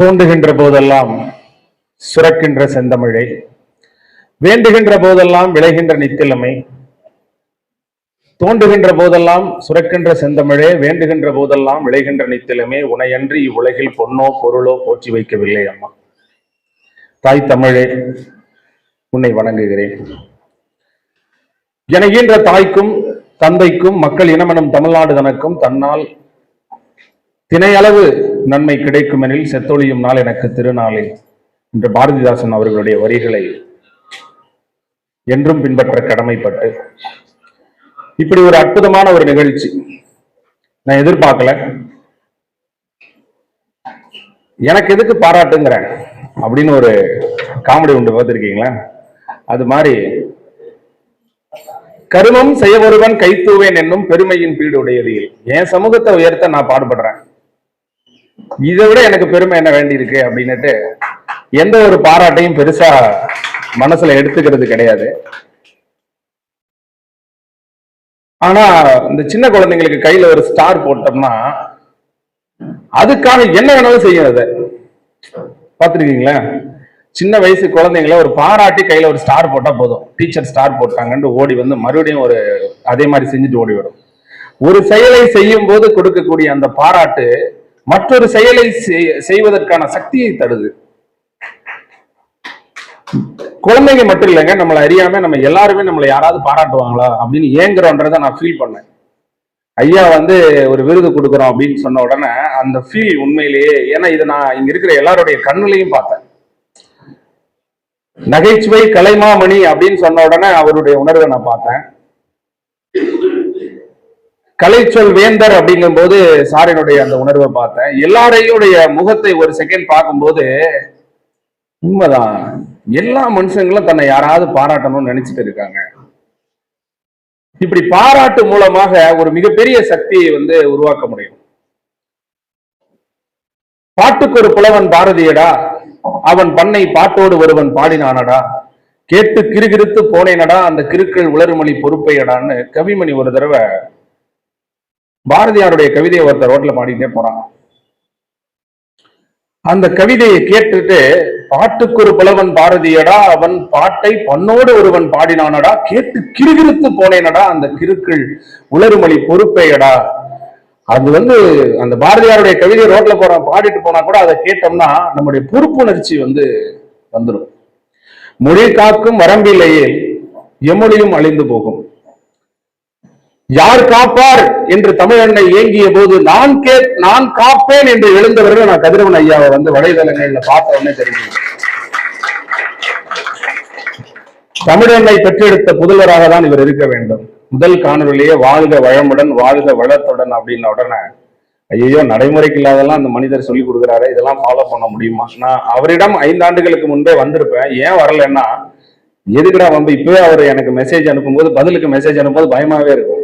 தோன்றுகின்ற போதெல்லாம் சுரக்கின்ற செந்தமிழே வேண்டுகின்ற போதெல்லாம் விளைகின்ற நித்திலமை தோண்டுகின்ற போதெல்லாம் சுரக்கின்ற செந்தமிழே வேண்டுகின்ற போதெல்லாம் விளைகின்ற நித்திலமே உனையன்றி இவ்வுலகில் பொன்னோ பொருளோ போற்றி வைக்கவில்லை அம்மா. தாய் தமிழே உன்னை வணங்குகிறேன். எனகின்ற தாய்க்கும் தந்தைக்கும் மக்கள் இனமனம் தமிழ்நாடு தனக்கும் தன்னால் தினையளவு நன்மை கிடைக்கும் எனில் செத்தொழியும் நாள் எனக்கு திருநாளே. என்று பாரதிதாசன் அவர்களுடைய வரிகளை என்றும் பின்பற்ற கடமைப்பட்டு. இப்படி ஒரு அற்புதமான ஒரு நிகழ்ச்சி நான் எதிர்பார்க்கல. எனக்கு எதுக்கு பாராட்டுங்கிறேன் அப்படின்னு ஒரு காமெடி உண்டு பார்த்துருக்கீங்களா? அது மாதிரி கருமம் செய்ய ஒருவன் கைத்தூவேன் என்னும் பெருமையின் பீடு உடையதில் என் சமூகத்தை உயர்த்த நான் பாடுபடுறேன். இதை விட எனக்கு பெருமை என்ன வேண்டி இருக்கு அப்படின்னுட்டு எந்த ஒரு பாராட்டையும் பெருசா மனசுல எடுத்துக்கிறது கிடையாது. ஆனா இந்த சின்ன குழந்தைங்களுக்கு கையில ஒரு ஸ்டார் போட்டோம்னா அதுக்காக என்ன வேணாலும் செய்யும் அதை பார்த்துருக்கீங்களா? சின்ன வயசு குழந்தைங்கள ஒரு பாராட்டி கையில ஒரு ஸ்டார் போட்டா போதும். டீச்சர் ஸ்டார் போட்டாங்கன்னு ஓடி வந்து மறுபடியும் ஒரு அதே மாதிரி செஞ்சுட்டு ஓடி வரும். ஒரு செயலை செய்யும் போது கொடுக்கக்கூடிய அந்த பாராட்டு மற்றொரு செயலை செய்- செய்வதற்கான சக்தியை தருது குழந்தைங்க மட்டும் இல்லைங்க நம்மளை அறியாம நம்ம எல்லாருமே நம்மளை யாராவது பாராட்டுவாங்களா அப்படின்னு ஏங்குறோன்றத நான் ஃபீல் பண்ணேன். ஐயா வந்து ஒரு விருது கொடுக்குறோம் அப்படின்னு சொன்ன உடனே அந்த ஃபீல் உண்மையிலேயே ஏன்னா இதை நான் இங்க இருக்கிற எல்லாருடைய கண்ணுலையும் பார்த்தேன். நகைச்சுவை கலைமாமணி அப்படின்னு சொன்ன உடனே அவருடைய உணர்வை நான் பார்த்தேன். கலைச்சொல் வேந்தர் அப்படிங்கும் போது சாரினுடைய அந்த உணர்வை பார்த்தேன். எல்லாரையுடைய முகத்தை ஒரு செகண்ட் பார்க்கும்போது உண்மைதான். எல்லா மனுஷங்களும் தன்னை யாராவது பாராட்டணும்னு நினைச்சிட்டு இருக்காங்க. இப்படி பாராட்டு மூலமாக ஒரு மிகப்பெரிய சக்தியை வந்து உருவாக்க முடியும். பாட்டுக்கு ஒரு புலவன் பாரதியடா அவன் பண்ணை பாட்டோடு ஒருவன் பாடினானடா கேட்டு கிறுகிறுத்து போனேனடா அந்த கிருக்கள் உளறுமொழி பொறுப்பையடான்னு கவிமணி ஒரு தடவை பாரதியாருடைய கவிதையை ஒருத்தர் ரோட்ல பாடிட்டே போறான். அந்த கவிதையை கேட்டுட்டு பாட்டுக்கு ஒரு புலவன் பாரதியடா அவன் பாட்டை பண்ணோடு ஒருவன் பாடினானடா கேட்டு கிருகிருத்து போனேனடா அந்த கிருக்கள் உளறுமொழி பொறுப்பையடா. அது வந்து அந்த பாரதியாருடைய கவிதை ரோட்ல போற பாடிட்டு போனா கூட அதை கேட்டோம்னா நம்முடைய பொறுப்புணர்ச்சி வந்து வந்துடும் மொழி காக்கும் வரம்பிலேயே எமொழியும் அழிந்து போகும். யார் காப்பார் என்று தமிழண்ணை இயங்கிய போது நான் கே நான் காப்பேன் என்று எழுந்தவர்கள் நான் கதிரவன் ஐயாவை வந்து வலைதளங்களில் பார்த்த உடனே தெரியும் தமிழன்னை பெற்றெடுத்த புதல்வராக தான் இவர் இருக்க வேண்டும். முதல் காணொலியே வாழ்க வளமுடன் வாழ்க வளத்துடன் அப்படின்ன உடனே ஐயோ நடைமுறைக்கு இல்லாதெல்லாம் அந்த மனிதர் சொல்லி கொடுக்குறாரு இதெல்லாம் ஃபாலோ பண்ண முடியுமா? நான் அவரிடம் ஐந்தாண்டுகளுக்கு முன்பே வந்திருப்பேன். ஏன் வரலன்னா எதுக்குடா வந்து இப்பவே அவர் எனக்கு மெசேஜ் அனுப்பும்போது பதிலுக்கு மெசேஜ் அனுப்பும்போது பயமாவே இருக்கும்.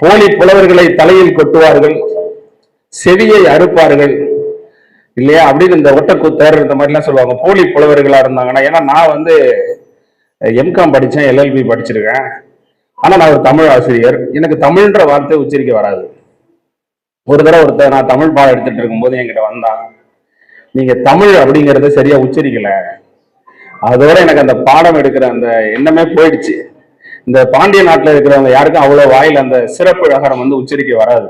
போலி புலவர்களை தலையில் கொட்டுவார்கள் செவியை அறுப்பார்கள் இல்லையா? அப்படின்னு இந்த ஒட்டக்கூத்தர் இந்த மாதிரிலாம் சொல்லுவாங்க. போலி புலவர்களா இருந்தாங்கன்னா ஏன்னா நான் வந்து எம்காம் படித்தேன் எல்எல்பி படிச்சிருக்கேன். ஆனால் நான் ஒரு தமிழ் ஆசிரியர். எனக்கு தமிழ்ன்ற வார்த்தை உச்சரிக்க வராது. ஒரு தடவை ஒருத்தர் நான் தமிழ் பாடம் எடுத்துட்டு இருக்கும்போது என்கிட்ட வந்தான். நீங்கள் தமிழ் அப்படிங்கிறத சரியாக உச்சரிக்கலை. அதோட எனக்கு அந்த பாடம் எடுக்கிற அந்த எண்ணமே போயிடுச்சு. இந்த பாண்டிய நாட்டில் இருக்கிறவங்க யாருக்கும் அவ்வளோ வாயில் அந்த சிறப்பு அகரம் வந்து உச்சரிக்க வராது.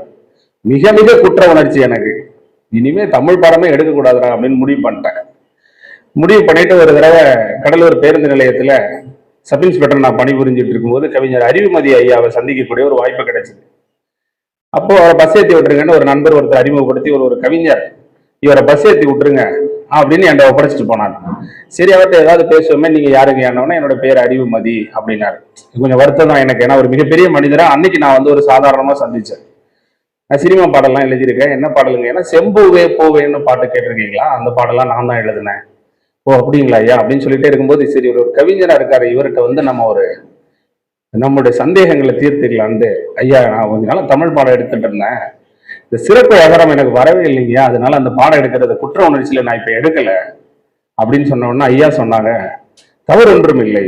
மிக மிக குற்ற உணர்ச்சி எனக்கு. இனிமே தமிழ் பாடமே எடுக்கக்கூடாதுடா அப்படின்னு முடிவு பண்ணிட்டேன். முடிவு பண்ணிட்டு ஒரு தடவை கடலூர் பேருந்து நிலையத்தில் சப் இன்ஸ்பெக்டர் நான் பணிபுரிஞ்சிட்டு இருக்கும்போது கவிஞர் அறிவுமதி ஐயாவை சந்திக்கக்கூடிய ஒரு வாய்ப்பு கிடைச்சிது. அப்போ அவரை பஸ் ஏற்றி விட்டுருங்கன்னு ஒரு நண்பர் ஒருத்தர் அறிமுகப்படுத்தி ஒரு ஒரு கவிஞர் இவரை பஸ் ஏற்றி விட்டுருங்க. அப்படின்னு என்கிட்ட ஒப்படைச்சிட்டு போனாங்க. சரி அவர்கிட்ட ஏதாவது பேசுவோமே நீங்க யாருக்கு என்னன்னா என்னோட பேர் அறிவுமதி அப்படின்னாரு. கொஞ்சம் வருத்தம் தான் எனக்கு. ஏன்னா ஒரு மிகப்பெரிய மனிதரா அன்னைக்கு நான் வந்து ஒரு சாதாரணமா சந்திச்சேன். நான் சினிமா பாடலாம் எழுதியிருக்கேன். என்ன பாடலுங்க? ஏன்னா செம்பூவே பூவேன்னு பாட்டு கேட்டிருக்கீங்களா? அந்த பாடலாம் நான் தான் எழுதினேன். ஓ அப்படிங்களா ஐயா? அப்படின்னு சொல்லிட்டே இருக்கும்போது சரி ஒரு கவிஞராக இருக்காரு. இவர்கிட்ட வந்து நம்ம ஒரு நம்முடைய சந்தேகங்களை தீர்த்துக்கலான்ட்டு ஐயா நான் கொஞ்ச நாள் தமிழ் பாடம் எடுத்துட்டு இருந்தேன். இந்த சிறப்பு அகரம் எனக்கு வரவே இல்லைங்கய்யா. அதனால அந்த பாடம் எடுக்கிறது குற்ற உணர்ச்சியில நான் இப்ப எடுக்கல. அப்படின்னு சொன்ன உடனே ஐயா சொன்னாங்க தவறு ஒன்றும் இல்லை.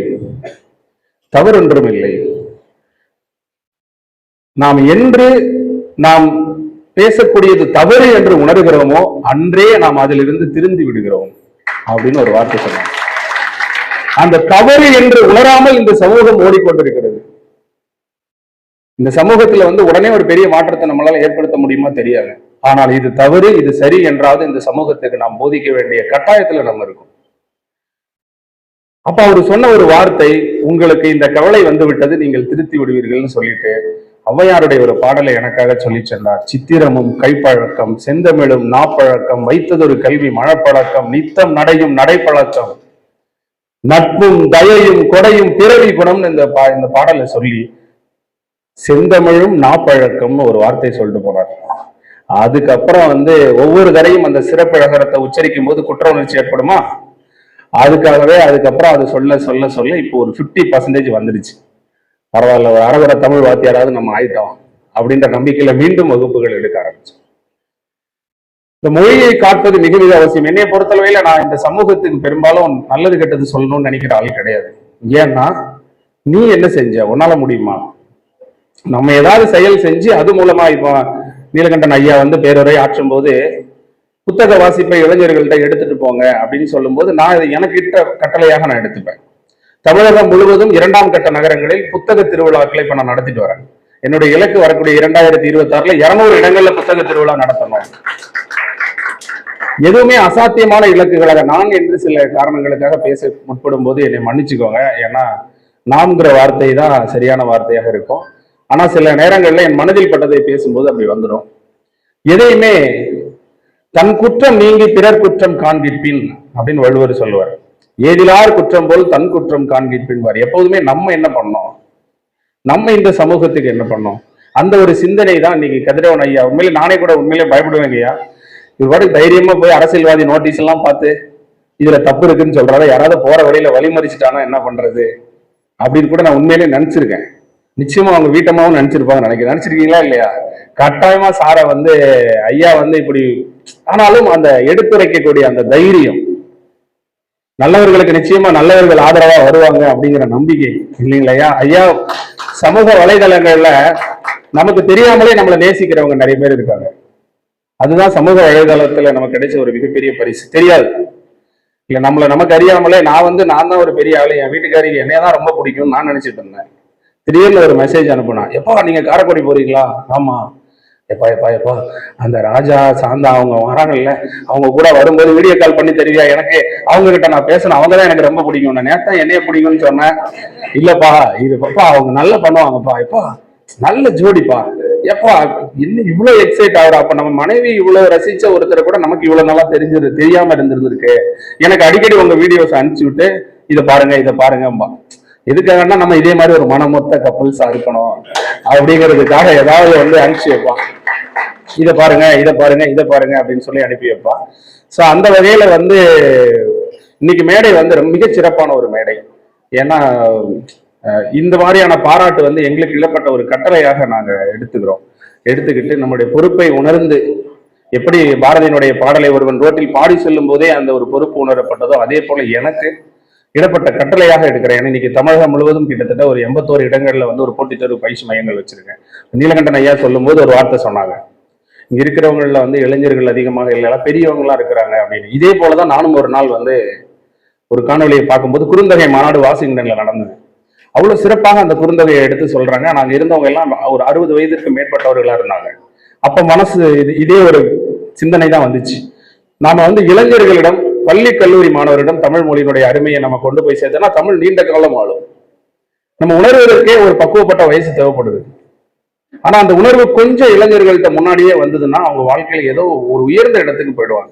தவறு ஒன்றும் இல்லை. நாம் என்று நாம் பேசக்கூடியது தவறு என்று உணர்கிறோமோ அன்றே நாம் அதிலிருந்து திருந்தி விடுகிறோம். அப்படின்னு ஒரு வார்த்தை சொன்னாங்க. அந்த தவறு என்று உணராமல் இந்த சமூகம் ஓடிக்கொண்டிருக்கிறது. இந்த சமூகத்துல வந்து உடனே ஒரு பெரிய மாற்றத்தை நம்மளால ஏற்படுத்த முடியுமா தெரியாது. ஆனால் இது தவறு இது சரி என்றாவது இந்த சமூகத்துக்கு நாம் போதிக்க வேண்டிய கட்டாயத்துல நம்ம இருக்கோம். அப்ப அவர் சொன்ன ஒரு வார்த்தை உங்களுக்கு இந்த கவலை வந்து விட்டது நீங்கள் திருத்தி விடுவீர்கள்னு சொல்லிட்டு ஔவையாருடைய ஒரு பாடலை எனக்காக சொல்லி சென்றார். சித்திரமும் கைப்பழக்கம் செந்தமிழும் நாப்பழக்கம் வைத்ததொரு கல்வி மழப்பழக்கம் நித்தம் நடையும் நடைப்பழக்கம். நட்பும் தயையும் கொடையும் பிறவி குணம்னு இந்த பா இந்த பாடலை சொல்லி செந்தமிழும் நாப்பழக்கம்னு ஒரு வார்த்தை சொல்லிட்டு போனார். அதுக்கப்புறம் வந்து ஒவ்வொரு தடையும் அந்த சிறப்பழகரத்தை உச்சரிக்கும் போது குற்ற உணர்ச்சி ஏற்படுமா? அதுக்காகவே அதுக்கப்புறம் அது சொல்ல சொல்ல சொல்ல இப்போ ஒரு 50% பர்சன்டேஜ் வந்துருச்சு. பரவாயில்ல ஒரு அரவர தமிழ் வாத்தியாராவது நம்ம ஆயிட்டோம் அப்படின்ற நம்பிக்கையில மீண்டும் வகுப்புகள் எடுக்க ஆரம்பிச்சோம். இந்த மொழியை காட்டுவது மிக மிக அவசியம். என்னைய பொறுத்தளவையில நான் இந்த சமூகத்துக்கு பெரும்பாலும் நல்லது கெட்டது சொல்லணும்னு நினைக்கிற ஆள் கிடையாது. ஏன்னா நீ என்ன செஞ்ச? உன்னால முடியுமா? நம்ம ஏதாவது செயல் செஞ்சு அது மூலமா இப்போ நீலகண்டன் ஐயா வந்து பேருரை ஆற்றும் போது புத்தக வாசிப்பை இளைஞர்கள்ட்ட எடுத்துட்டு போங்க அப்படின்னு சொல்லும்போது நான் இதை எனக்கு இட்ட கட்டளையாக நான் எடுத்துப்பேன். தமிழகம் முழுவதும் இரண்டாம் கட்ட நகரங்களில் புத்தக திருவிழாக்களை இப்ப நான் நடத்திட்டு வரேன். என்னுடைய இலக்கு வரக்கூடிய இரண்டாயிரத்தி இருபத்தி ஆறுல இருநூறு இடங்கள்ல புத்தக திருவிழா நடத்தணும். எதுவுமே அசாத்தியமான இலக்குகளாக நான் என்று சில காரணங்களுக்காக பேச முற்படும் போது என்னை மன்னிச்சுக்கோங்க. ஏன்னா நாம்ங்கிற வார்த்தை தான் சரியான வார்த்தையாக இருக்கும். ஆனா சில நேரங்கள்ல என் மனதில் பட்டதை பேசும்போது அப்படி வந்துடும். எதையுமே தன் குற்றம் நீங்கி பிறர் குற்றம் காண்பிப்பின் அப்படின்னு வள்ளுவர் சொல்லுவார். ஏதிலார் குற்றம் போல் தன் குற்றம் காண்பிப்பின்பார் எப்போதுமே நம்ம என்ன பண்ணோம்? நம்ம இந்த சமூகத்துக்கு என்ன பண்ணோம்? அந்த ஒரு சிந்தனை தான் இன்னைக்கு கதிரவன் ஐயா. உண்மையிலே நானே கூட உண்மையிலே பயப்படுவேங்க ஐயா. இவ்வாறு தைரியமா போய் அரசியல்வாதி நோட்டீஸ் எல்லாம் பார்த்து இதுல தப்பு இருக்குன்னு சொல்றாரு? யாராவது போற வழியில வழிமறிச்சிட்டானா? என்ன பண்றது? அப்படின்னு கூட நான் உண்மையிலே நினைச்சிருக்கேன். நிச்சயமா அவங்க வீட்டமாவும் நினைச்சிருப்பாங்க நினைக்கிறேன். நினைச்சிருக்கீங்களா இல்லையா? கட்டாயமா சாரை வந்து ஐயா வந்து இப்படி ஆனாலும் அந்த எடுத்துரைக்கக்கூடிய அந்த தைரியம் நல்லவர்களுக்கு நிச்சயமா நல்லவர்கள் ஆதரவா வருவாங்க அப்படிங்கிற நம்பிக்கை இல்லைங்களா ஐயா சமூக வலைதளங்கள்ல நமக்கு தெரியாமலே நம்மளை நேசிக்கிறவங்க நிறைய பேர் இருக்காங்க. அதுதான் சமூக வலைதளத்துல நமக்கு கிடைச்ச ஒரு மிகப்பெரிய பரிசு. தெரியாது. இல்ல நம்மள நமக்கு அறியாமலே நான் வந்து நான் தான் ஒரு பெரிய ஆளு என் வீட்டுக்காரிக்கு என்னையதான் ரொம்ப பிடிக்கும்னு நான் நினைச்சிட்டு இருந்தேன். திடீர்னு ஒரு மெசேஜ் அனுப்புனா எப்பா நீங்க காரைக்குடி போறீங்களா? ஆமா. எப்பா எப்பா எப்பா. அந்த ராஜா சாந்தா அவங்க வராங்கல்ல அவங்க கூட வரும்போது வீடியோ கால் பண்ணி தெரியா எனக்கு அவங்க கிட்ட நான் பேசணும் அவங்க தான் எனக்கு ரொம்ப பிடிக்கும். நான் நேத்தான் என்னைய பிடிக்கும்னு சொன்னேன். இல்லப்பா இது பாப்பா அவங்க நல்லா பண்ணுவாங்கப்பா. எப்பா நல்ல ஜோடிப்பா. எப்பா இன்னும் இவ்வளவு எக்ஸைட் ஆகுறா? அப்ப நம்ம மனைவி இவ்வளவு ரசிச்ச ஒருத்தரை கூட நமக்கு இவ்வளவு நல்லா தெரிஞ்சது தெரியாம இருந்திருந்திருக்கு. எனக்கு அடிக்கடி உங்க வீடியோஸ் அனுப்பிச்சு விட்டு இதை பாருங்க இதை பாருங்கம்பா எதுக்காகன்னா நம்ம இதே மாதிரி ஒரு மனமொத்த கப்பல்ஸ் இருக்கணும். அப்படிங்கிறதுக்காக ஏதாவது வந்து அனுப்பிச்சு வைப்பான் இதை பாருங்க இதை பாருங்க இதை பாருங்க அப்படின்னு சொல்லி அனுப்பி வைப்பான் சோ அந்த வகையில வந்து இன்னைக்கு மேடை வந்து ரொம்ப சிறப்பான ஒரு மேடை. ஏன்னா இந்த மாதிரியான பாராட்டு வந்து எங்களுக்கு இழப்பட்ட ஒரு கட்டளையாக நாங்க எடுத்துக்கிறோம். எடுத்துக்கிட்டு நம்முடைய பொறுப்பை உணர்ந்து எப்படி பாரதியினுடைய பாடலை ஒருவன் ரோட்டில் பாடி செல்லும் போதே அந்த ஒரு பொறுப்பு உணரப்பட்டதோ அதே போல எனக்கு இடப்பட்ட கட்டளையாக எடுக்கிறேன். இன்னைக்கு தமிழகம் முழுவதும் கிட்டத்தட்ட ஒரு எண்பத்தோரு இடங்கள்ல வந்து ஒரு போட்டித் தேர்வு பயிற்சி மையங்கள் வச்சிருக்கேன். நீலகண்டன் ஐயா சொல்லும்போது ஒரு வார்த்தை சொன்னாங்க. இங்க இருக்கிறவங்கள வந்து இளைஞர்கள் அதிகமாக இல்லைனா பெரியவங்களா இருக்கிறாங்க அப்படின்னு. இதே போலதான் நானும் ஒரு நாள் வந்து ஒரு காணொலியை பார்க்கும்போது குறுந்தகை மாநாடு வாஷிங்டன்ல நடந்தது. அவ்வளவு சிறப்பாக அந்த குறுந்தகையை எடுத்து சொல்றாங்க. நாங்க இருந்தவங்க எல்லாம் ஒரு அறுபது வயதிற்கு மேற்பட்டவர்களா இருந்தாங்க. அப்ப மனசு இது இதே ஒரு சிந்தனை தான் வந்துச்சு. நாம வந்து இளைஞர்களிடம் பள்ளி கல்லூரி மாணவரிடம் தமிழ் மொழியினுடைய அருமையை நம்ம கொண்டு போய் சேர்த்தோம்னா தமிழ் நீண்ட காலம் ஆளும் நம்ம உணர்வதற்கே ஒரு பக்குவப்பட்ட வயசு தேவைப்படுது. ஆனா அந்த உணர்வு கொஞ்சம் இளைஞர்கள்ட்ட முன்னாடியே வந்ததுன்னா அவங்க வாழ்க்கையில ஏதோ ஒரு உயர்ந்த இடத்துக்கு போயிடுவாங்க.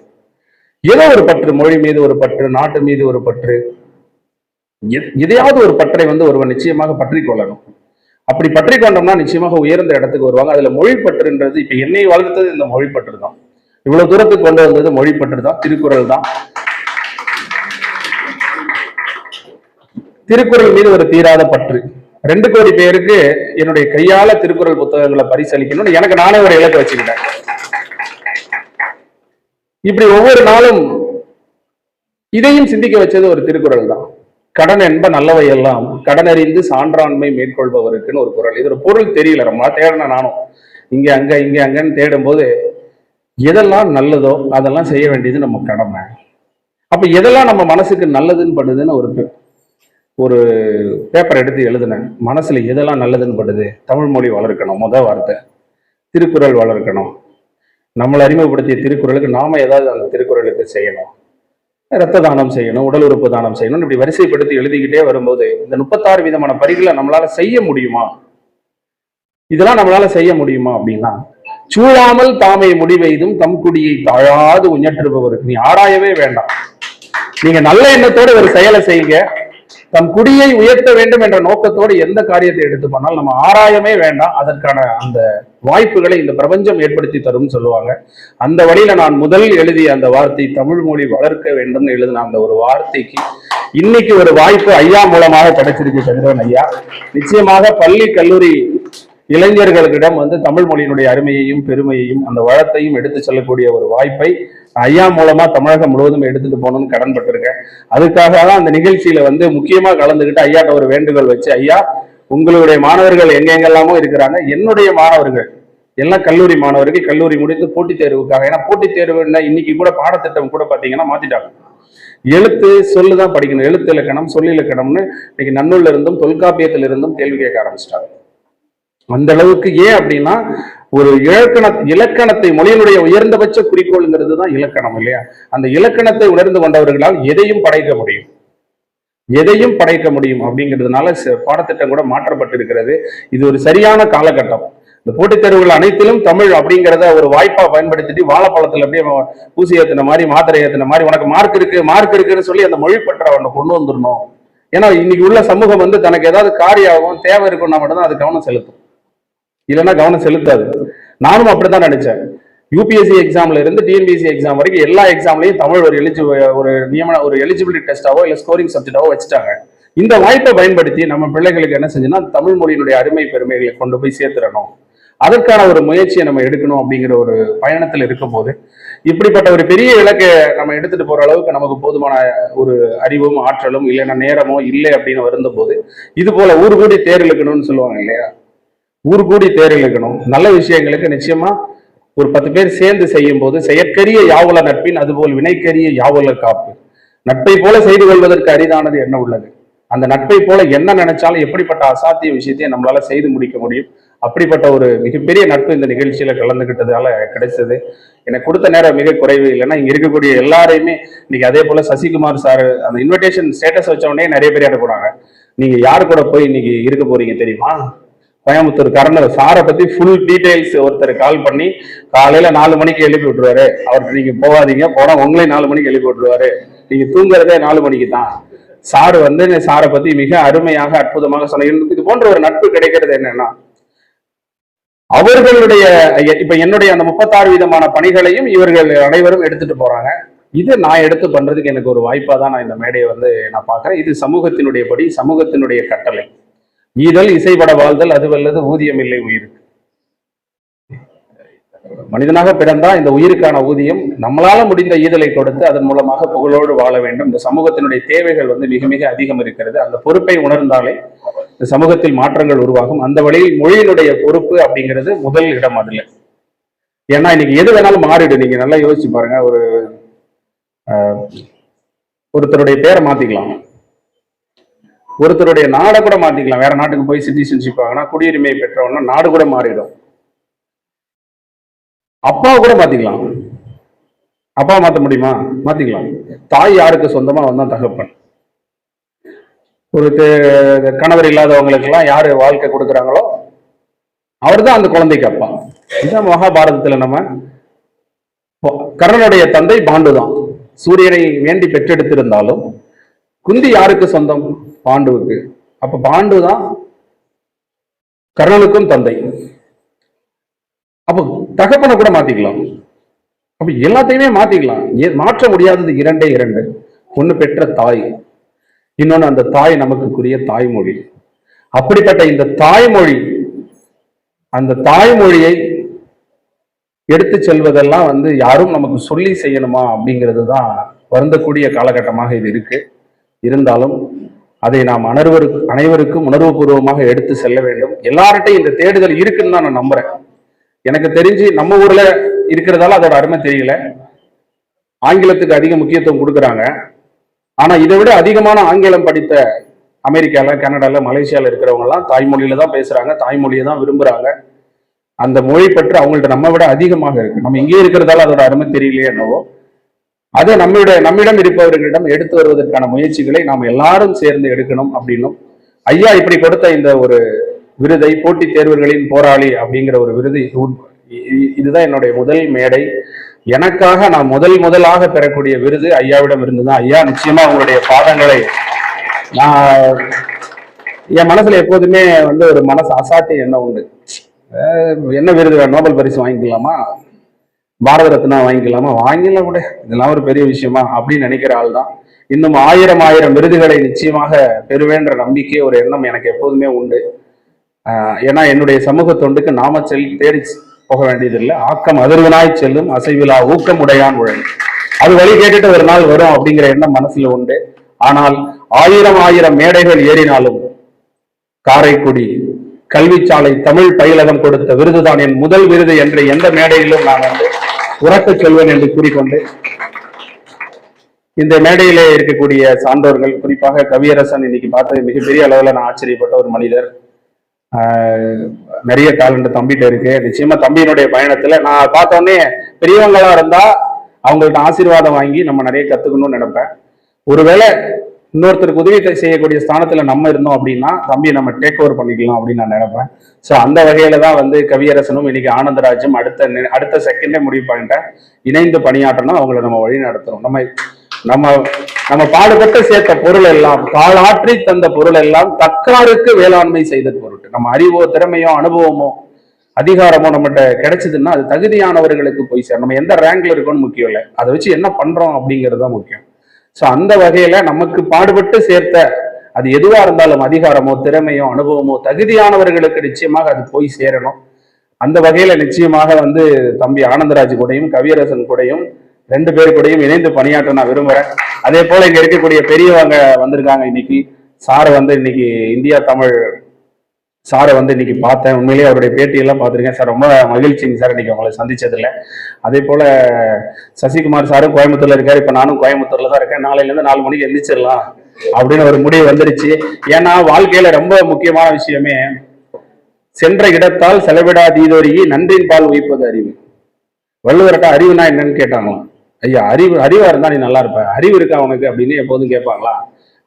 ஏதோ ஒரு பற்று மொழி மீது ஒரு பற்று நாட்டு மீது ஒரு பற்று. எதையாவது ஒரு பற்றை வந்து ஒருவன் நிச்சயமாக பற்றி கொள்ளணும். அப்படி பற்றி கொண்டோம்னா நிச்சயமாக உயர்ந்த இடத்துக்கு வருவாங்க. அதுல மொழி பற்றுன்றது இப்ப என்னை வளர்த்தது இந்த மொழி பற்று தான் இவ்வளவு தூரத்துக்கு கொண்டு வந்தது மொழி தான் திருக்குறள் தான். திருக்குறள் மீது ஒரு தீராத பற்று. ரெண்டு கோடி பேருக்கு என்னுடைய கையால திருக்குறள் புத்தகங்களை பரிசளிக்கணும்னு எனக்கு நானே ஒரு இலக்கு வச்சுக்கிட்டேன். இப்படி ஒவ்வொரு நாளும் இதையும் சிந்திக்க வச்சது ஒரு திருக்குறள் தான். கடன் என்ப நல்லவை எல்லாம் கடனறிந்து சான்றாண்மை மேற்கொள்பவருக்குன்னு ஒரு குரல். இது ஒரு பொருள் தெரியல ரொம்ப தேடின நானும். இங்க அங்க இங்க அங்கன்னு தேடும் போது எதெல்லாம் நல்லதோ அதெல்லாம் செய்ய வேண்டியது நம்ம கடமை. அப்போ எதெல்லாம் நம்ம மனசுக்கு நல்லதுன்னு படுதுன்னு ஒரு ஒரு பேப்பர் எடுத்து எழுதினேன். மனசில் எதெல்லாம் நல்லதுன்னு படுது? தமிழ் மொழி வளர்க்கணும் முத வார்த்தை. திருக்குறள் வளர்க்கணும். நம்மளை அறிமுகப்படுத்திய திருக்குறளுக்கு நாம ஏதாவது அந்த திருக்குறளுக்கு செய்யணும். ரத்த தானம் செய்யணும் உடல் உறுப்பு தானம் செய்யணும் இப்படி வரிசைப்படுத்தி எழுதிக்கிட்டே வரும்போது இந்த முப்பத்தாறு விதமான பரிகளை நம்மளால செய்ய முடியுமா? இதெல்லாம் நம்மளால செய்ய முடியுமா அப்படின்னா சூழாமல் தாமை முடிவெய்தும் தம் குடியை தாழாது உஞற்றுபவருக்கு. நீ ஆராயவே வேண்டாம். நீங்க நல்ல எண்ணத்தோட ஒரு செயலை செய்யுங்க. தம் குடியை உயர்த்த வேண்டும் என்ற நோக்கத்தோடு எந்த காரியத்தை எடுத்து பண்ணால் நம்ம ஆராயமே வேண்டாம். அதற்கான அந்த வாய்ப்புகளை இந்த பிரபஞ்சம் ஏற்படுத்தி தரும்னு சொல்லுவாங்க. அந்த வழியில நான் முதல் எழுதிய அந்த வார்த்தை தமிழ் மொழி வளர்க்க வேண்டும் எழுதின அந்த ஒரு வார்த்தைக்கு இன்னைக்கு ஒரு வாய்ப்பு ஐயா மூலமாக கிடைச்சிருக்கு சந்திரன் ஐயா. நிச்சயமாக பள்ளி கல்லூரி இளைஞர்களிடம் வந்து தமிழ் மொழியினுடைய அருமையையும் பெருமையையும் அந்த வளத்தையும் எடுத்து செல்லக்கூடிய ஒரு வாய்ப்பை ஐயா மூலமா தமிழகம் முழுவதும் எடுத்துட்டு போகணும்னு கடன்பட்டிருக்கேன். அதுக்காக தான் அந்த நிகழ்ச்சியில வந்து முக்கியமா கலந்துக்கிட்டு ஐயாட்ட ஒரு வேண்டுகோள் வச்சு ஐயா உங்களுடைய மாணவர்கள் எங்கெங்கெல்லாமோ இருக்கிறாங்க. என்னுடைய மாணவர்கள் எல்லாம் கல்லூரி மாணவர்கள் கல்லூரி முடித்து போட்டித் தேர்வுக்காக ஏன்னா போட்டித் தேர்வுன்னா இன்னைக்கு கூட பாடத்திட்டம் கூட பாத்தீங்கன்னா மாத்திட்டாங்க. எழுத்து சொல்லுதான் படிக்கணும். எழுத்து இலக்கணம் சொல்லு இலக்கணம்னு இன்னைக்கு நன்னூல்ல இருந்தும் தொல்காப்பியத்துல இருந்தும் கேள்வி கேட்க ஆரம்பிச்சிட்டாங்க. அந்த அளவுக்கு ஏன் அப்படின்னா ஒரு இலக்கண இலக்கணத்தை மொழியினுடைய உயர்ந்தபட்ச குறிக்கோள்ங்கிறது தான் இலக்கணம் இல்லையா? அந்த இலக்கணத்தை உணர்ந்து கொண்டவர்களால் எதையும் படைக்க முடியும். எதையும் படைக்க முடியும் அப்படிங்கிறதுனால ச- பாடத்திட்டம் கூட மாற்றப்பட்டிருக்கிறது. இது ஒரு சரியான காலகட்டம். இந்த போட்டித் தேர்வுகள் அனைத்திலும் தமிழ் அப்படிங்கிறத ஒரு வாய்ப்பா பயன்படுத்திட்டு வாழைப்பழத்துல அப்படியே பூசி ஏத்தின மாதிரி மாத்திரை ஏத்தின மாதிரி உனக்கு மார்க் இருக்கு மார்க் இருக்குன்னு சொல்லி அந்த மொழி பற்ற அவனை கொண்டு வந்துடணும். ஏன்னா இன்னைக்கு உள்ள சமூகம் வந்து தனக்கு ஏதாவது காரியம் தேவை இருக்கும்னா மட்டும்தான் அது கவனம் செலுத்தும். இல்லைன்னா கவனம் செலுத்தாது. நானும் அப்படித்தான் நினைச்சேன். யூபிஎஸ்சி எக்ஸாம்ல இருந்து டிஎன்பிஎஸ்சி எக்ஸாம் வரைக்கும் எல்லா எக்ஸாம்லயும் தமிழ் ஒரு எலிஜி ஒரு நியமன ஒரு எலிஜிபிலிட்டி டெஸ்டாவோ இல்ல ஸ்கோரிங் சப்ஜெக்டாவோ வச்சுட்டாங்க. இந்த வாய்ப்பை பயன்படுத்தி நம்ம பிள்ளைகளுக்கு என்ன செஞ்சோம்னா தமிழ் மொழியினுடைய அருமை பெருமைகளை கொண்டு போய் சேர்த்துடணும். அதற்கான ஒரு முயற்சியை நம்ம எடுக்கணும் அப்படிங்கிற ஒரு பயணத்தில் இருக்கும் போது இப்படிப்பட்ட ஒரு பெரிய இலக்கை நம்ம எடுத்துட்டு போற அளவுக்கு நமக்கு போதுமான ஒரு அறிவும் ஆற்றலும் இல்லைன்னா நேரமோ இல்லை அப்படின்னு வருந்தபோது இது போல ஊர் கூடி தேர் இழுக்கணும்னு சொல்லுவாங்க இல்லையா? ஊர் கூடி தேர் இழுக்கணும். நல்ல விஷயங்களுக்கு நிச்சயமா ஒரு பத்து பேர் சேர்ந்து செய்யும் போது செயற்கரிய யாவல நட்பின் அதுபோல் வினைக்கரிய யாவல காப்பு. நட்பை போல செய்து கொள்வதற்கு அரிதானது என்ன உள்ளது? அந்த நட்பை போல என்ன நினைச்சாலும் எப்படிப்பட்ட அசாத்திய விஷயத்தையும் நம்மளால செய்து முடிக்க முடியும். அப்படிப்பட்ட ஒரு மிகப்பெரிய நட்பு இந்த நிகழ்ச்சியில கலந்துகிட்டதால கிடைச்சது. எனக்கு கொடுத்த நேரம் மிக குறைவு இல்லைன்னா இங்க இருக்கக்கூடிய எல்லாரையுமே இன்னைக்கு அதே போல சசிகுமார் சார் அந்த இன்விடேஷன் ஸ்டேட்டஸ் வச்ச உடனே நிறைய பேர் இடம் போனாங்க நீங்க யாரு கூட போய் இன்னைக்கு இருக்க போறீங்க தெரியுமா? கோயம்புத்தூர் கர்னல் சாரை பத்தி ஃபுல் டீடைல்ஸ் ஒருத்தர் கால் பண்ணி காலையில நாலு மணிக்கு எழுப்பி விட்டுருவாரு. அவர்கிட்ட நீங்க போகாதீங்க. போனா உங்களையும் நாலு மணிக்கு எழுப்பி விட்டுருவாரு. நீங்க தூங்குறதே நாலு மணிக்கு தான். சார் வந்து சாரை பத்தி மிக அருமையாக அற்புதமாக சொன்ன இது போன்ற ஒரு நட்பு கிடைக்கிறது என்னன்னா அவர்களுடைய இப்ப என்னுடைய அந்த முப்பத்தாறு விதமான பணிகளையும் இவர்கள் அனைவரும் எடுத்துட்டு போறாங்க. இது நான் எடுத்து பண்றதுக்கு எனக்கு ஒரு வாய்ப்பா தான் நான் இந்த மேடையை வந்து நான் பார்க்கறேன். இது சமூகத்தினுடைய படி சமூகத்தினுடைய கட்டளை. ஈதல் இசைப்பட வாழ்தல் அதுவல்லது ஊதியம் இல்லை உயிருக்கு. மனிதனாக பிறந்தா இந்த உயிருக்கான ஊதியம் நம்மளால முடிந்த ஈதலை கொடுத்து அதன் மூலமாக புகழோடு வாழ வேண்டும். இந்த சமூகத்தினுடைய தேவைகள் வந்து மிக மிக அதிகம் இருக்கிறது. அந்த பொறுப்பை உணர்ந்தாலே இந்த சமூகத்தில் மாற்றங்கள் உருவாகும். அந்த வழியில் மொழியினுடைய பொறுப்பு அப்படிங்கிறது முதல் இடம் அதுல. ஏன்னா இன்னைக்கு எது வேணாலும் மாறிடு. நீங்க நல்லா யோசிச்சு பாருங்க. ஒரு ஒருத்தருடைய பேரை மாத்திக்கலாம். ஒருத்தருடைய நாடை கூட மாத்திக்கலாம். வேற நாட்டுக்கு போய் சிட்டிசன்ஷிப் ஆகினா குடியுரிமை பெற்றவனா நாடு கூட மாறிடும். அப்பாவை கூட மாத்திக்கலாம். அப்பா மாத்த முடியுமா? மாத்திக்கலாம். தாய் யாருக்கு சொந்தமா வந்தா தகப்பன். ஒரு கணவர் இல்லாதவங்களுக்கு எல்லாம் யாரு வாழ்க்கை கொடுக்குறாங்களோ அவர் தான் அந்த குழந்தைக்கு அப்பா. இதுதான் மகாபாரதத்துல நம்ம கர்ணனுடைய தந்தை பாண்டு தான் சூரியனை வேண்டி பெற்றெடுத்திருந்தாலும் குந்தி யாருக்கு சொந்தம்? பாண்டுவுக்கு அப்ப பாண்டு தான் கர்ணனுக்கும் தந்தை. அப்ப தகப்பனை கூட மாத்திக்கலாம். அப்ப எல்லாத்தையுமே மாத்திக்கலாம். ஏ- மாற்ற முடியாதது இரண்டே இரண்டு. ஒண்ணு பெற்ற தாய். இன்னொன்னு அந்த தாய் நமக்குரிய தாய்மொழி. அப்படிப்பட்ட இந்த தாய்மொழி அந்த தாய்மொழியை எடுத்து செல்வதெல்லாம் வந்து யாரும் நமக்கு சொல்லி செய்யணுமா அப்படிங்கிறது தான் வருந்தக்கூடிய காலகட்டமாக இது இருக்கு. இருந்தாலும் அதை நாம் அனைவருக்கு அனைவருக்கும் உணர்வுபூர்வமாக எடுத்து செல்ல வேண்டும். எல்லார்ட்டையும் இந்த தேடுதல் இருக்குன்னு தான் நான் நம்புறேன். எனக்கு தெரிஞ்சு நம்ம ஊர்ல இருக்கிறதால அதோட அருமை தெரியல. ஆங்கிலத்துக்கு அதிக முக்கியத்துவம் கொடுக்குறாங்க. ஆனா இதை விட அதிகமான ஆங்கிலம் படித்த அமெரிக்கால கனடால மலேசியால இருக்கிறவங்க எல்லாம் தாய்மொழியில தான் பேசுறாங்க. தாய்மொழியை தான் விரும்புறாங்க. அந்த மொழி பற்றி அவங்கள்ட்ட நம்ம விட அதிகமாக இருக்கு. நம்ம இங்கே இருக்கிறதால அதோட அருமை தெரியலையே என்னவோ. அதை நம்மளுடைய நம்மிடம் இருப்பவர்களிடம் எடுத்து வருவதற்கான முயற்சிகளை நாம் எல்லாரும் சேர்ந்து எடுக்கணும் அப்படின்னும் ஐயா இப்படி கொடுத்த இந்த ஒரு விருதை போட்டித் தேர்வுகளின் போராளி அப்படிங்கிற ஒரு விருது இதுதான் என்னுடைய முதல் மேடை. எனக்காக நான் முதல் முதலாக பெறக்கூடிய விருது ஐயாவிடம் இருந்துதான். ஐயா நிச்சயமா உங்களுடைய பாதங்களை நான் என் மனசுல எப்போதுமே வந்து ஒரு மனசு அசாட்டு எண்ணம் உண்டு? என்ன விருது நோபல் பரிசு வாங்கிக்கலாமா? பாரத ரத்னா வாங்கிக்கலாமா? வாங்கிடலாம் கூட. இதெல்லாம் ஒரு பெரிய விஷயமா அப்படின்னு நினைக்கிற ஆள் தான் இன்னும் ஆயிரம் ஆயிரம் விருதுகளை நிச்சயமாக பெறுவேன்ற நம்பிக்கை ஒரு எண்ணம் எனக்கு எப்போதுமே உண்டு. ஆஹ் ஏன்னா என்னுடைய சமூக தொண்டுக்கு நாம செல் தேடி போக வேண்டியதில்லை. ஆக்கம் அதிர்வனாய் செல்லும் அசைவிலா ஊக்கம் உடையான் உழை அது வழி கேட்டுட்டு ஒரு நாள் வரும் அப்படிங்கிற எண்ணம் மனசுல உண்டு. ஆனால் ஆயிரம் ஆயிரம் மேடைகள் ஏறினாலும் காரைக்குடி கல்விச்சாலை தமிழ் பயிலகம் கொடுத்த விருதுதான் என் முதல் விருது என்று எந்த மேடையிலும் நான் வந்து உறக்கச் சொல்வேன் என்று கூறிக்கொண்டு இந்த மேடையிலே இருக்கக்கூடிய சான்றோர்கள் குறிப்பாக கவியரசன் இன்னைக்கு பார்த்து மிகப்பெரிய அளவுல நான் ஆச்சரியப்பட்ட ஒரு மனிதர். ஆஹ் நிறைய டேலண்ட் தம்பிகிட்ட இருக்கு. நிச்சயமா தம்பியினுடைய பயணத்துல நான் பார்த்தோன்னே பெரியவங்களா இருந்தா அவங்கள்ட்ட ஆசீர்வாதம் வாங்கி நம்ம நிறைய கத்துக்கணும்னு நினைப்பேன். ஒருவேளை இன்னொருத்தருக்கு உதவி செய்யக்கூடிய ஸ்தானத்துல நம்ம இருந்தோம் அப்படின்னா தம்பியை நம்ம டேக் ஓவர் பண்ணிக்கலாம் அப்படின்னு நான் நினைப்பேன். ஸோ அந்த வகையில தான் வந்து கவியரசனும் இன்னைக்கு ஆனந்தராஜும் அடுத்த அடுத்த செகண்டே முடிவு பண்ணிட்டேன் இணைந்து பணியாற்றணும் அவங்கள நம்ம வழி நடத்துறோம் நம்ம நம்ம நம்ம பாடுபட்டு சேர்த்த பொருள் எல்லாம் பாலாற்றி தந்த பொருள் எல்லாம் தக்காருக்கு வேளாண்மை செய்த பொருட்டு. நம்ம அறிவோ திறமையோ அனுபவமோ அதிகாரமோ நம்மகிட்ட கிடைச்சதுன்னா அது தகுதியானவர்களுக்கு போய் சேரும். நம்ம எந்த ரேங்க்ல இருக்கோம்னு முக்கியம் இல்லை. அதை வச்சு என்ன பண்றோம் அப்படிங்கிறது தான் முக்கியம். ஸோ அந்த வகையில நமக்கு பாடுபட்டு சேர்த்த அது எதுவா இருந்தாலும் அதிகாரமோ திறமையோ அனுபவமோ தகுதியானவர்களுக்கு நிச்சயமாக அது போய் சேரணும். அந்த வகையில நிச்சயமாக வந்து தம்பி ஆனந்தராஜ் கூடயும் கவியரசன் கூடயும் ரெண்டு பேர் கூடயும் இணைந்து பணியாற்ற நான் விரும்புறேன். அதே போல இங்க இருக்கக்கூடிய பெரியவங்க வந்திருக்காங்க இன்னைக்கு. சார் வந்து இன்னைக்கு இந்தியா தமிழ் சாரை வந்து இன்னைக்கு பார்த்தேன். உண்மையிலேயே அவருடைய பேட்டியெல்லாம் பார்த்துருக்கேன். சார் ரொம்ப மகிழ்ச்சிங்க சார். இன்னைக்கு உங்களை சந்திச்சதுல. அதே போல சசிகுமார் சாரும் கோயம்புத்தூர்ல இருக்காரு. இப்ப நானும் கோயம்புத்தூர்ல தான் இருக்கேன். நாளையிலேருந்து நாலு மணிக்கு எந்திரிச்சிடலாம் அப்படின்னு ஒரு முடிவு வந்துருச்சு. ஏன்னா வாழ்க்கையில ரொம்ப முக்கியமான விஷயமே சென்ற இடத்தால் செலவிடாதீதொரி நன்றின் பால் உயிப்பது அறிவு. வள்ளுவர்கிட்ட அறிவுனா என்னன்னு கேட்டாங்களாம். ஐயா அறிவு அறிவா இருந்தா நீ நல்லா இருப்ப. அறிவு இருக்கா உனக்கு அப்படின்னு எப்போதும் கேட்பாங்களா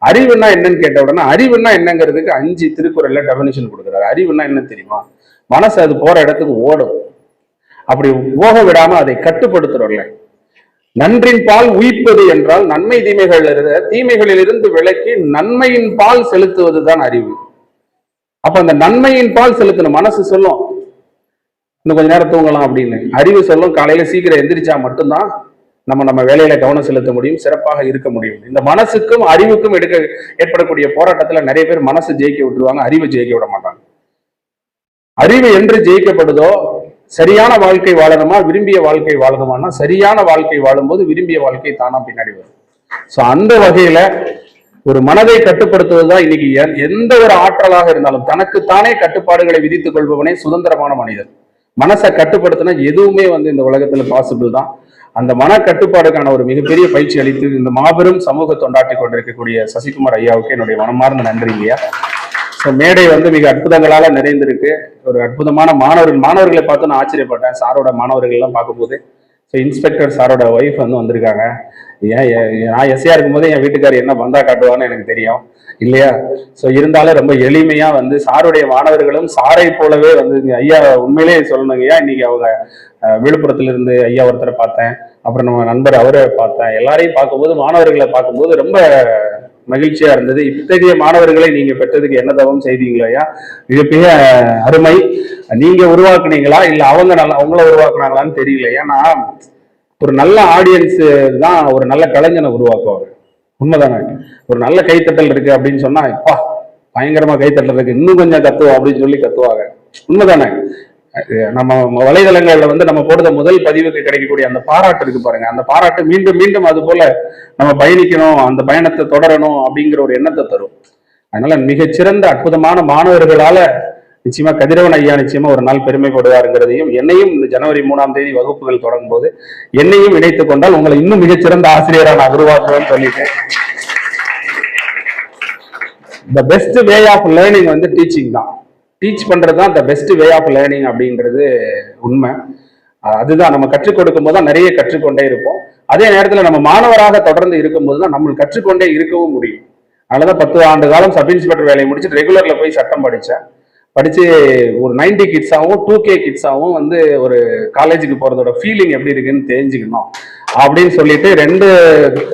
அறிவுன்னா என்னன்னு கேட்ட உடனே அறிவுன்னா என்னங்கிறதுக்கு அஞ்சு திருக்குறள்ல டெபினிஷன் கொடுக்குறாரு. அறிவுன்னா என்ன தெரியுமா? மனசு அது போற இடத்துக்கு ஓடும். அப்படி போக விடாம அதை கட்டுப்படுத்துறோம்ல. நன்றின் பால் உயிப்பது என்றால் நன்மை தீமைகள் தீமைகளில் இருந்து விலக்கி நன்மையின் பால் செலுத்துவதுதான் அறிவு. அப்ப அந்த நன்மையின் பால் செலுத்தணும் மனசு சொல்லும் இன்னும் கொஞ்ச நேரம் தூங்கலாம் அப்படின்னு. அறிவு சொல்லும் காலையில சீக்கிரம் எந்திரிச்சா மட்டும்தான் நம்ம நம்ம வேலையில கவனம் செலுத்த முடியும் சிறப்பாக இருக்க முடியும். இந்த மனசுக்கும் அறிவுக்கும் எடுக்க ஏற்படக்கூடிய போராட்டத்துல நிறைய பேர் மனசு ஜெயிக்க விட்டுருவாங்க அறிவை ஜெயிக்க விட மாட்டாங்க. அறிவு என்று ஜெயிக்கப்படுதோ சரியான வாழ்க்கை வாழணுமா விரும்பிய வாழ்க்கை வாழணுமானா சரியான வாழ்க்கை வாழும்போது விரும்பிய வாழ்க்கை தானா பின்னாடி வரும். சோ அந்த வகையில ஒரு மனதை கட்டுப்படுத்துவதுதான் இன்னைக்கு எந்த ஒரு ஆற்றலாக இருந்தாலும் தனக்குத்தானே கட்டுப்பாடுகளை விதித்துக் கொள்பவனே சுதந்திரமான மனிதன். மனசை கட்டுப்படுத்தினா எதுவுமே வந்து இந்த உலகத்துல பாசிபிள் தான். அந்த மன கட்டுப்பாடுக்கான ஒரு மிகப்பெரிய பயிற்சி அளித்து இந்த மாபெரும் சமூக தொண்டாட்டி கொண்டிருக்கக்கூடிய சசிகுமார் ஐயாவுக்கு என்னுடைய மனமார்ந்த நன்றி ஐயா. ஸோ மேடை வந்து மிக அற்புதங்களால நிறைந்திருக்கு. ஒரு அற்புதமான மாணவர்கள் மாணவர்களை பார்த்து நான் ஆச்சரியப்பட்டேன். சாரோட மாணவர்கள் எல்லாம் பார்க்கும்போது. ஸோ இன்ஸ்பெக்டர் சாரோட ஒய்ஃப் வந்து வந்திருக்காங்க. ஏன் நான் எஸ்ஐயா இருக்கும்போது என் வீட்டுக்காரர் என்ன பந்தா காட்டுவான்னு எனக்கு தெரியும். இல்லையா? ஸோ இருந்தாலும் ரொம்ப எளிமையா வந்து சாருடைய மாணவர்களும் சாரை போலவே வந்து ஐயா உண்மையிலேயே சொல்லணுங்க ஐயா இன்னைக்கு அவங்க விழுப்புரத்துல இருந்து ஐயா ஒருத்தரை பார்த்தேன். அப்புறம் நம்ம நண்பர் அவரை பார்த்தேன். எல்லாரையும் பார்க்கும்போது மாணவர்களை பார்க்கும்போது ரொம்ப மகிழ்ச்சியா இருந்தது. இத்தகைய மாணவர்களை நீங்க பெற்றதுக்கு என்ன தவம் செய்தீங்களையா மிகப்பெரிய அருமை. நீங்க உருவாக்குனீங்களா? இல்ல அவங்க நல்லா அவங்கள உருவாக்குனாங்களான்னு தெரியல ஏன்னா ஒரு நல்ல ஆடியன்ஸ் தான் ஒரு நல்ல கலைஞனை உருவாக்குவாங்க உண்மைதானே? ஒரு நல்ல கைத்தட்டல் இருக்கு அப்படின்னு சொன்னா இப்பா பயங்கரமா கைத்தட்டல் இருக்கு. இன்னும் கொஞ்சம் கத்துவோம் அப்படின்னு சொல்லி கத்துவாங்க. உண்மைதானே? நம்ம வலைதளங்கள்ல வந்து நம்ம போடுற முதல் பதிவுக்கு கிடைக்கக்கூடிய அந்த பாராட்டு இருக்கு பாருங்க. அந்த பாராட்டு மீண்டும் மீண்டும் அது போல நம்ம பயணிக்கணும் அந்த பயணத்தை தொடரணும் அப்படிங்கிற ஒரு எண்ணத்தை தரும். அதனால மிகச்சிறந்த அற்புதமான மாணவர்களால நிச்சயமா கதிரவன் ஐயா நிச்சயமா ஒரு நாள் பெருமைப்படுவாருங்கிறதையும் என்னையும் இந்த ஜனவரி மூணாம் தேதி வகுப்புகள் தொடங்கும் போது என்னையும் இணைத்துக் கொண்டால் உங்களை இன்னும் மிகச்சிறந்த ஆசிரியரா நான் உருவாக்குவேன்னு சொல்லிட்டேன் the best way of learning வந்து டீச்சிங் தான். டீச் பண்ணுறது தான் the best way of learning அப்படிங்கிறது உண்மை. அதுதான் நம்ம கற்றுக் கொடுக்கும் போது தான் நிறைய கற்றுக்கொண்டே இருப்போம். அதே நேரத்தில் நம்ம மாணவராக தொடர்ந்து இருக்கும்போது தான் நம்ம கற்றுக்கொண்டே இருக்கவும் முடியும். அதனாலதான் பத்து ஆண்டு காலம் சப் இன்ஸ்பெக்டர் வேலையை முடிச்சுட்டு ரெகுலர்ல போய் சட்டம் படித்தேன் படித்து ஒரு நைன்டி கிட்ஸாகவும் டூ கே கிட்ஸாகவும் வந்து ஒரு காலேஜுக்கு போகிறதோட ஃபீலிங் எப்படி இருக்குன்னு தெரிஞ்சுக்கணும். அப்படின்னு சொல்லிட்டு ரெண்டு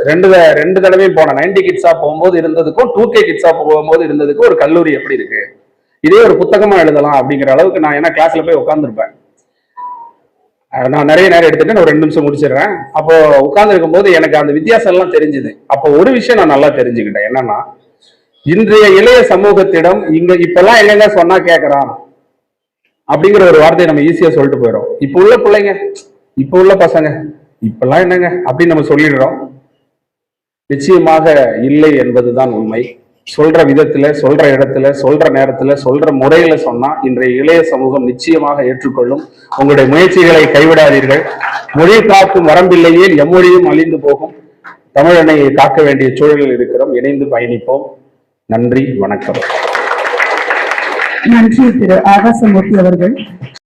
ரெண்டு த- ரெண்டு தடவையும் போனேன். நைன்டி கிட்ஸாக போகும்போது இருந்ததுக்கும் டூ கே கிட்ஸாக போகும்போது இருந்ததுக்கும் ஒரு கல்லூரி எப்படி இருக்குது இதே ஒரு புத்தகமா எழுதலாம் அப்படிங்கிற அளவுக்கு நான் ஏன்னா கிளாஸ்ல போய் உட்காந்துருப்பேன் நான் நிறைய நேரம் எடுத்துட்டு நான் ஒரு ரெண்டு நிமிஷம் முடிச்சிடுறேன். அப்போ உட்கார்ந்துருக்கும் போது எனக்கு அந்த வித்தியாசம் எல்லாம் தெரிஞ்சுது. அப்போ ஒரு விஷயம் நான் நல்லா தெரிஞ்சுக்கிட்டேன். என்னன்னா இன்றைய இளைய சமூகத்திடம் இங்க இப்பெல்லாம் எங்கெங்க சொன்னா கேட்கறான் அப்படிங்கிற ஒரு வார்த்தையை நம்ம ஈஸியா சொல்லிட்டு போயிடும் இப்ப உள்ள பிள்ளைங்க இப்ப உள்ள பசங்க இப்பெல்லாம் என்னங்க அப்படின்னு நம்ம சொல்லிடுறோம். நிச்சயமாக இல்லை என்பதுதான் உண்மை. சொல்ற விதத்துல சொல்ற இடத்துல சொல்ற நேரத்துல சொல்ற முறையில சொன்னா இன்றைய இளைய சமூகம் நிச்சயமாக ஏற்றுக்கொள்ளும். உங்களுடைய முயற்சிகளை கைவிடாதீர்கள். மொழி காக்கும் வரம்பில்லையே எம்மொழியும் அழிந்து போகும். தமிழனை காக்க வேண்டிய சூழலில் இருக்கிறோம். இணைந்து பயணிப்போம். நன்றி வணக்கம். நன்றி திரு ஆகாசமூர்த்தி அவர்கள்.